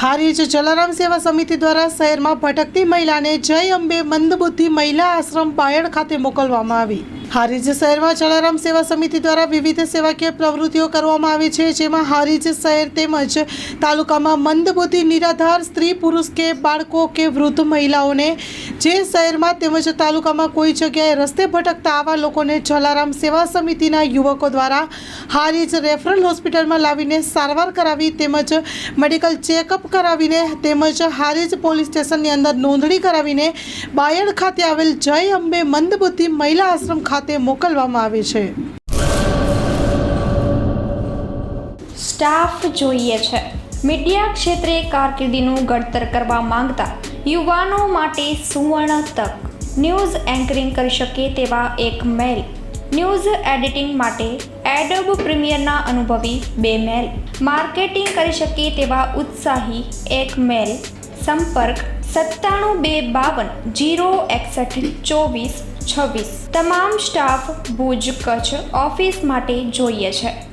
હારીજ જલારામ સેવા સમિતિ દ્વારા શહેરમાં ભટકતી મહિલાને જય અંબે મંદબુદ્ધિ મહિલા આશ્રમ બાયડ ખાતે મોકલવામાં આવી. હારીજ શહેરમાં જલારામ સેવા સમિતિ દ્વારા વિવિધ સેવાકીય પ્રવૃત્તિઓ કરવામાં આવી છે, જેમાં હારીજ શહેર તેમજ તાલુકામાં મંદબુદ્ધિ નિરાધાર સ્ત્રી, પુરુષ કે બાળકો કે વૃદ્ધ મહિલાઓને જે શહેરમાં તેમજ તાલુકામાં કોઈ જગ્યાએ રસ્તે ભટકતા આવા લોકોને જલારામ સેવા સમિતિના યુવકો દ્વારા હારીજ રેફરલ હોસ્પિટલમાં લાવીને સારવાર કરાવી તેમજ મેડિકલ ચેકઅપ કરાવીને તેમજ હારીજ પોલીસ સ્ટેશનની અંદર નોંધણી કરાવીને બાયડ ખાતે આવેલ જય અંબે મંદબુદ્ધિ મહિલા આશ્રમ ખાતે મોકલવામાં આવે છે. સ્ટાફ જોઈએ છે. મીડિયા ક્ષેત્રે કારકિર્દીનું ઘડતર કરવા માંગતા યુવાનો માટે સુવર્ણ તક. ન્યૂઝ એન્કરિંગ કરી શકે તેવા એક મેલ. ન્યૂઝ એડિટિંગ માટે એડોબ પ્રીમિયરના અનુભવી બે મેલ. માર્કેટિંગ કરી શકે તેવા ઉત્સાહી એક મેલ. સંપર્ક સત્તાણું બે બાવન જીરો એકસઠ ચોવીસ છવ્વીસ. તમામ સ્ટાફ ભુજ કચ્છ ઓફિસ માટે જોઈએ છે.